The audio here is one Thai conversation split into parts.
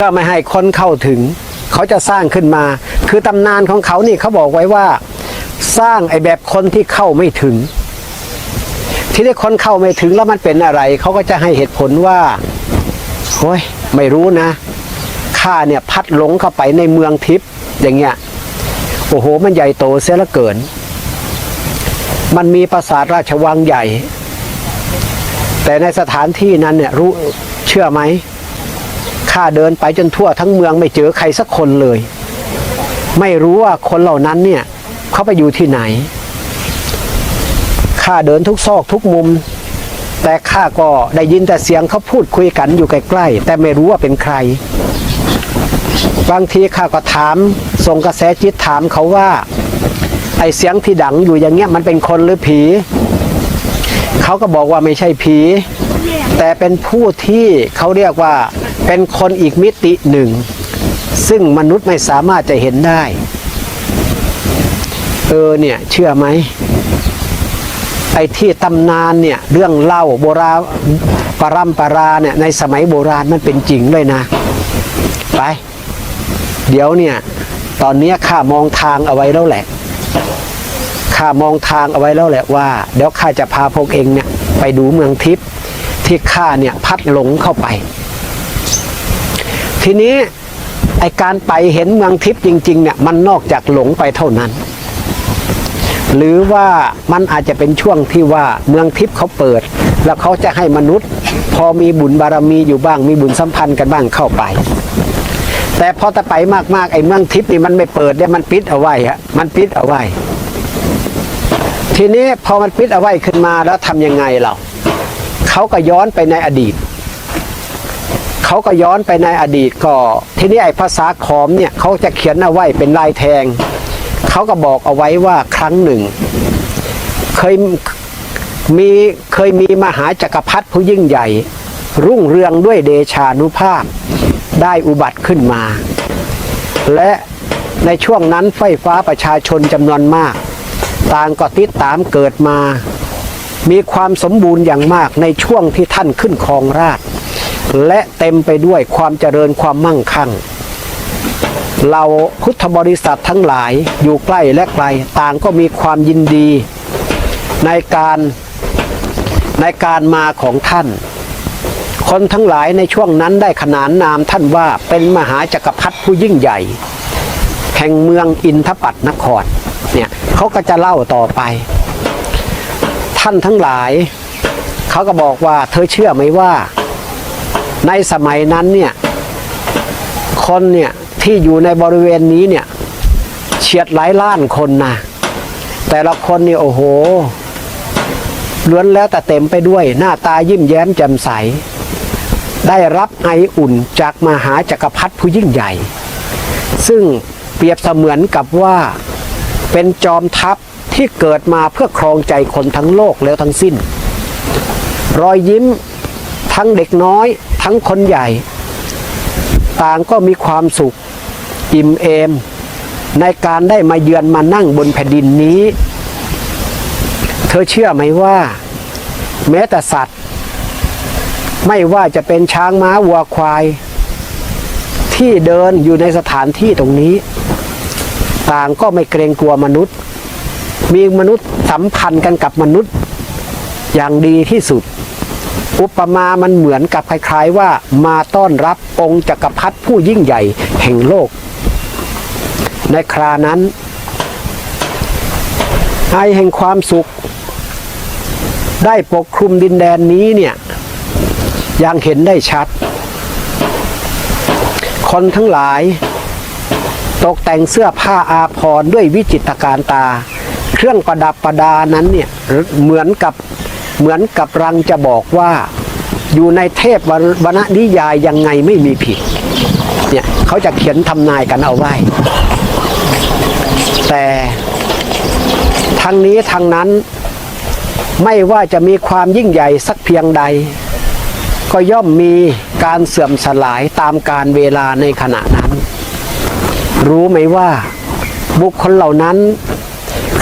ก็ไม่ให้คนเข้าถึง เขาจะสร้างขึ้นมา คือตำนานของเขานี่เขาบอกไว้ว่า สร้างไอ้แบบคนที่เข้าไม่ถึง ที่ได้คนเข้าไม่ถึงแล้วมันเป็นอะไร เขาก็จะให้เหตุผลว่าโอ้ยไม่รู้นะข้าเนี่ยพัดหลงเข้าไปในเมืองทิพย์อย่างเงี้ยโอ้โห มันใหญ่โตเสียละเกิน มันมีปราสาทราชวังใหญ่ แต่ในสถานที่นั้นเนี่ยรู้เชื่อไหม ข้าเดินไปจนทั่วทั้งเมืองไม่เจอใครสักคนเลย ไม่รู้ว่าคนเหล่านั้นเนี่ยเขาไปอยู่ที่ไหนข้าเดินทุกซอกทุกมุม แต่ข้าก็ได้ยินแต่เสียงเขาพูดคุยกันอยู่ใกล้ๆแต่ไม่รู้ว่าเป็นใคร บางทีข้าก็ถามส่งกระแสจิตถามเขาว่า ไอเสียงที่ดังอยู่อย่างเงี้ยมันเป็นคนหรือผีเขาก็บอกว่าไม่ใช่ผี แต่เป็นผู้ที่เขาเรียกว่า เป็นคนอีกมิติหนึ่ง ซึ่งมนุษย์ไม่สามารถจะเห็นได้ เออเนี่ย เชื่อไหมไอ้ที่ตำนานเนี่ยเรื่องเล่าโบราณปรัมปราเนี่ยในสมัยโบราณมันเป็นจริงเลยนะ ไป เดี๋ยวเนี่ย ตอนนี้ข้ามองทางเอาไว้แล้วแหละข้ามองทางเอาไว้แล้วแหละว่า เดี๋ยวข้าจะพาพวกเองเนี่ยไปดูเมืองทิพย์ที่ข้าเนี่ยพัดหลงเข้าไป ทีนี้ไอการไปเห็นเมืองทิพย์จริงๆเนี่ยมันนอกจากหลงไปเท่านั้น หรือว่ามันอาจจะเป็นช่วงที่ว่าเมืองทิพย์เขาเปิด แล้วเขาจะให้มนุษย์ พอมีบุญบารมีอยู่บ้างมีบุญสัมพันธ์กันบ้างเข้าไป แต่พอจะไปมากๆไอเมืองทิพย์นี่มันไม่เปิดเนี่ยมันปิดเอาไว้ฮะมันปิดเอาไว้ ทีนี้พอมันปิดเอาไว้ขึ้นมาแล้วทำยังไงเราเขาก็ย้อนไปในอดีต เขาก็ย้อนไปในอดีตก็ ทีนี้ไอ้ภาษาขอมเนี่ยเขาจะเขียนเอาไว้เป็นลายแทง เขาก็บอกเอาไว้ว่าครั้งหนึ่ง เคยมีเคยมีมหาจักรพรรดิผู้ยิ่งใหญ่ รุ่งเรืองด้วยเดชานุภาพ ได้อุบัติขึ้นมา และในช่วงนั้นไฟฟ้าประชาชนจำนวนมาก ต่างก็ติดตามเกิดมา มีความสมบูรณ์อย่างมากในช่วงที่ท่านขึ้นครองราช และเต็มไปด้วยความเจริญความมั่งคั่ง เราพุทธบริษัททั้งหลายอยู่ใกล้และไกลต่างก็มีความยินดี ในการในการมาของท่าน คนทั้งหลายในช่วงนั้นได้ขนานนามท่านว่าเป็นมหาจักรพรรดิผู้ยิ่งใหญ่ แห่งเมืองอินทปัตนครเนี่ยเขาก็จะเล่าต่อไป ท่านทั้งหลาย เขาก็บอกว่าเธอเชื่อไหมว่า ในสมัยนั้นเนี่ยคนเนี่ยที่อยู่ในบริเวณนี้เนี่ยเฉียดหลายล้านคนนะแต่ละคนนี่โอ้โหล้วนแล้วแต่เต็มไปด้วยหน้าตายิ้มแย้มแจ่มใส ได้รับไออุ่นจากมหาจักรพรรดิผู้ยิ่งใหญ่ ซึ่งเปรียบเสมือนกับว่าเป็นจอมทัพที่เกิดมาเพื่อครองใจคนทั้งโลกแล้วทั้งสิ้น รอยยิ้มทั้งเด็กน้อย ทั้งคนใหญ่ ต่างก็มีความสุขอิ่มเอม ในการได้มาเยือนมานั่งบนแผ่นดินนี้ เธอเชื่อไหมว่า แม้แต่สัตว์ ไม่ว่าจะเป็นช้างม้าวัวควาย ที่เดินอยู่ในสถานที่ตรงนี้ ต่างก็ไม่เกรงกลัวมนุษย์ มีมนุษย์สัมพันธ์กันกับมนุษย์อย่างดีที่สุด อุปมามันเหมือนกับคล้ายๆว่ามาต้อนรับองค์จักรพรรดิผู้ยิ่งใหญ่แห่งโลก ในครานั้นไอแห่งความสุข ได้ปกคลุมดินแดนนี้เนี่ยยังเห็นได้ชัด คนทั้งหลาย ตกแต่งเสื้อผ้าอาภรณ์ด้วยวิจิตรการตา เครื่องประดับประดานั้นเนี่ยเหมือนกับ เหมือนกับรังจะบอกว่าอยู่ในเทพวรรณนิยายยังไงไม่มีผิดเนี่ยเขาจะเขียนทำนายกันเอาไว้ แต่ทั้งนี้ทั้งนั้นไม่ว่าจะมีความยิ่งใหญ่สักเพียงใด ก็ย่อมมีการเสื่อมสลายตามการเวลาในขณะนั้น รู้ไหมว่าบุคคลเหล่านั้น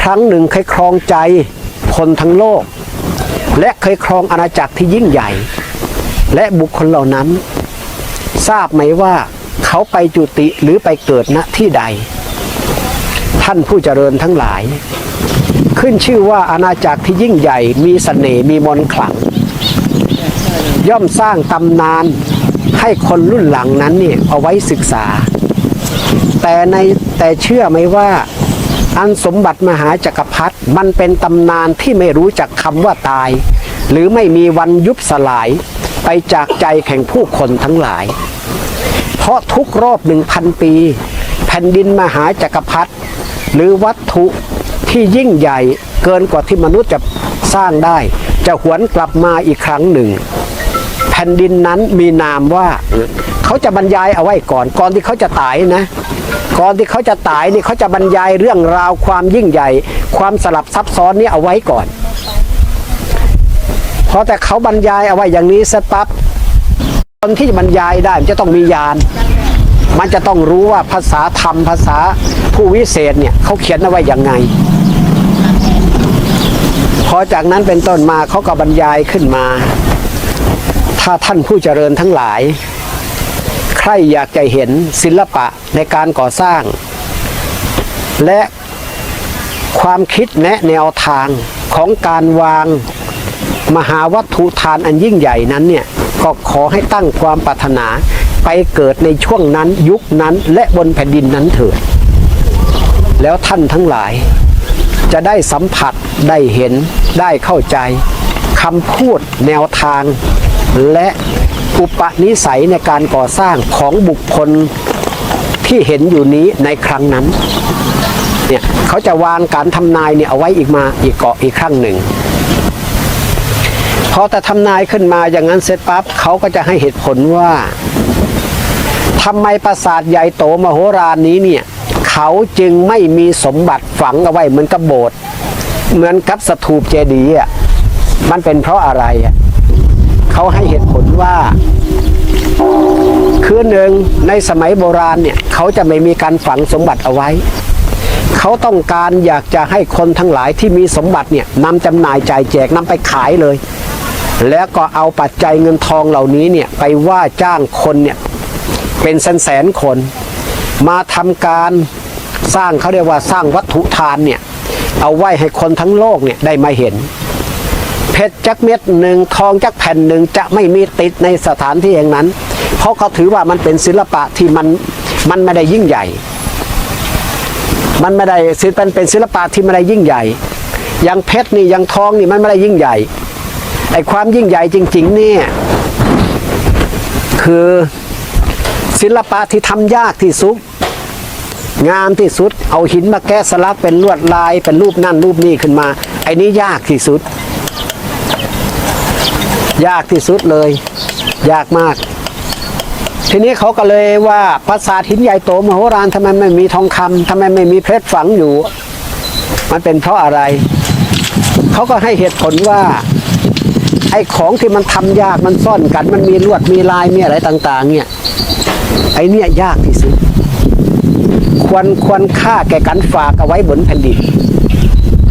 ครั้งหนึ่งเคยครองใจคนทั้งโลก และเคยครองอาณาจักรที่ยิ่งใหญ่ และบุคคลเหล่านั้น ทราบไหมว่าเขาไปจุติหรือไปเกิดณที่ใด ท่านผู้เจริญทั้งหลาย ขึ้นชื่อว่าอาณาจักรที่ยิ่งใหญ่ มีสเสน่ห์มีมนต์ขลัง ย่อมสร้างตำนานให้คนรุ่นหลังนั้นเนี่ยเอาไว้ศึกษา แต่ในแต่เชื่อไหมว่า อันสมบัติมหาจักรพรรดิมันเป็นตำนานที่ไม่รู้จักคำว่าตาย หรือไม่มีวันยุบสลายไปจากใจแข่งผู้คนทั้งหลาย เพราะทุกรอบหนึ่งพันปี แผ่นดินมหาจักรพรรดิหรือวัตถุที่ยิ่งใหญ่เกินกว่าที่มนุษย์จะสร้างได้ จะหวนกลับมาอีกครั้งหนึ่ง แผ่นดินนั้นมีนามว่า เขาจะบรรยายเอาไว้ก่อน ก่อนที่เขาจะตายนะ ก่อนที่เขาจะตายนี่เขาจะบรรยายเรื่องราวความยิ่งใหญ่ ความสลับซับซ้อนนี้เอาไว้ก่อนพอแต่เขาบรรยายเอาไว้อย่างนี้เสร็จปั๊บคนที่จะบรรยายได้มันจะต้องมียานมันจะต้องรู้ว่าภาษาธรรมภาษาผู้วิเศษเนี่ยเขาเขียนเอาไว้อย่างไง พอจากนั้นเป็นต้นมาเขาก็บรรยายขึ้นมา ถ้าท่านผู้เจริญทั้งหลาย ครอยากจะเห็นศิลปะในการก่อสร้าง และความคิดแนะแนวทางของการวางมหาวัตถุทานอันยิ่งใหญ่นั้นเนี่ยก็ขอให้ตั้งความปรารถนาไปเกิดในช่วงนั้นยุคนั้นและบนแผ่นดินนั้นเถิด แล้วท่านทั้งหลาย จะได้สัมผัสได้เห็นได้เข้าใจคำพูดแนวทางและ อุปนิสัยในการก่อสร้างของบุคคลที่เห็นอยู่นี้ในครั้งนั้นเนี่ยเขาจะวางการทำนายเนี่ยเอาไว้อีกมาอีกเกาะอีกครั้งหนึ่งพอแต่ทำนายขึ้นมาอย่างนั้นเสร็จปั๊บเขาก็จะให้เหตุผลว่าทำไมปราสาทใหญ่โตมโหฬารนี้เนี่ยเขาจึงไม่มีสมบัติฝังเอาไว้เหมือนกับโบสถ์เหมือนกับสถูปเจดีย์อะมันเป็นเพราะอะไรอะเขาให้เหตุผล ว่าคือหนึ่งในสมัยโบราณเนี่ยเขาจะไม่มีการฝังสมบัติเอาไว้ เขาต้องการอยากจะให้คนทั้งหลายที่มีสมบัติเนี่ยนำจำหน่ายจ่ายแจกนำไปขายเลย แล้วก็เอาปัจจัยเงินทองเหล่านี้เนี่ยไปว่าจ้างคนเนี่ยเป็นแสนแสนคน มาทำการสร้างเขาเรียกว่าสร้างวัตถุทานเนี่ยเอาไว้ให้คนทั้งโลกเนี่ยได้มาเห็น เพชรจักเม็ดหนึ่งทองจักแผ่นหนึ่งจะไม่มีติดในสถานที่แห่งนั้น เพราะเขาถือว่ามันเป็นศิลปะที่มันมันไม่ได้ยิ่งใหญ่ มันไม่ได้ศิลป์เป็นศิลปะที่ไม่ได้ยิ่งใหญ่อย่างเพชรนี่อย่างทองนี่มันไม่ได้ยิ่งใหญ่ไอ้ความยิ่งใหญ่จริง ๆ เนี่ยคือศิลปะที่ทำยากที่สุดงามที่สุด เอาหินมาแกะสลักเป็นลวดลายเป็นรูปนั่นรูปนี้ขึ้นมาไอ้นี้ยากที่สุด ยากที่สุดเลย ยากมาก ทีนี้เขาก็เลยว่าปราสาทหินใหญ่โตมโหฬารทำไมไม่มีทองคำทำไมไม่มีเพชรฝังอยู่ มันเป็นเพราะอะไร เขาก็ให้เหตุผลว่าไอ้ของที่มันทำยากมันซ่อนกัน มันมีลวดมีลายมีอะไรต่าง ๆ เนี่ยไอ้เนี่ยยากที่สุด ควรควรค่าแก่การฝากเอาไว้บนแผ่นดิน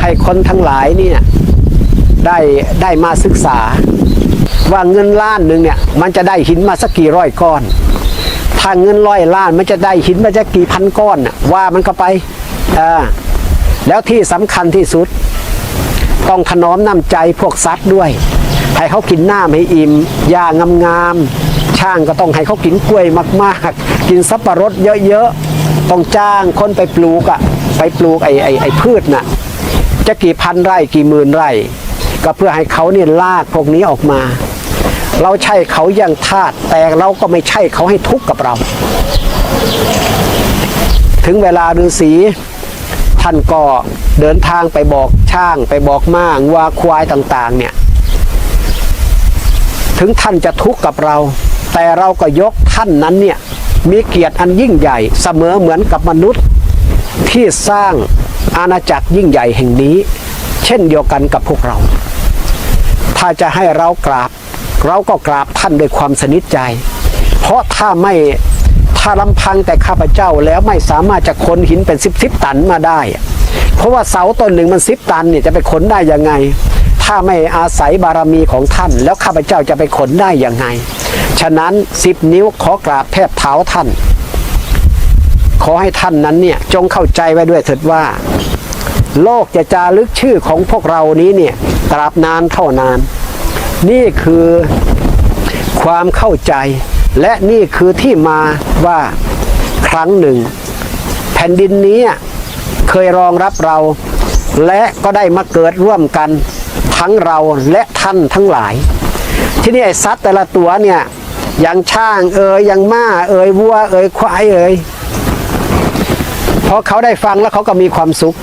ให้คนทั้งหลายเนี่ยได้ได้มาศึกษา ว่าเงินล้านหนึ่งเนี่ยมันจะได้หินมาสักกี่ร้อยก้อน ถ้าเงินร้อยล้านมันจะได้หินมาจะกี่พันก้อนน่ะว่ามันก็ไปอ่าแล้วที่สำคัญที่สุด ต้องถนอมน้ำใจพวกสัตว์ด้วย ให้เขากินหน้ำให้อิ่มยางามๆช่างก็ต้องให้เขากินกล้วยมากๆ กินสับปะรดเยอะๆต้องจ้างคนไปปลูกอะไปปลูกไอ้ไอ้ไอ้พืชน่ะจะกี่พันไร่กี่หมื่นไร่ ก็เพื่อให้เขาเนี่ยลากพวกนี้ออกมา เราใช่เขาอย่างทาสแต่เราก็ไม่ใช่เขาให้ทุกข์กับเรา ถึงเวลาฤาษีท่านก็เดินทางไปบอกช่างไปบอกม้างวัวควายต่าง ๆ เนี่ย ถึงท่านจะทุกข์กับเรา แต่เราก็ยกท่านนั้นเนี่ย มีเกียรติอันยิ่งใหญ่เสมอเหมือนกับมนุษย์ที่สร้างอาณาจักรยิ่งใหญ่แห่งนี้ เช่นเดียวกันกับพวกเรา ถ้าจะให้เรากราบ เราก็กราบท่านด้วยความสนิทใจ เพราะถ้าไม่ถ้าลำพังแต่ข้าพเจ้าแล้วไม่สามารถจะขนหินเป็นสิบสิบตันมาได้ เพราะว่าเสาต้นหนึ่งมันสิบตันเนี่ยจะไปขนได้ยังไง ถ้าไม่อาศัยบารมีของท่าน แล้วข้าพเจ้าจะไปขนได้ยังไง ฉะนั้นสิบนิ้วขอกราบแทบเท้าท่าน ขอให้ท่านนั้นเนี่ยจงเข้าใจไว้ด้วยเถิดว่า โลกจะจารึกชื่อของพวกเรานี้เนี่ยตราบนานเท่านาน นี่คือความเข้าใจ และนี่คือที่มาว่าครั้งหนึ่ง แผ่นดินนี้เคยรองรับเรา และก็ได้มาเกิดร่วมกันทั้งเราและท่านทั้งหลาย ที่นี่ไอ้สัตว์แต่ละตัวเนี่ยอย่างช่างเอ่ยอย่างม้าเอ่ยวัวเอ่ยควายเอ่ยพอเขาได้ฟังแล้วเขาก็มีความสุข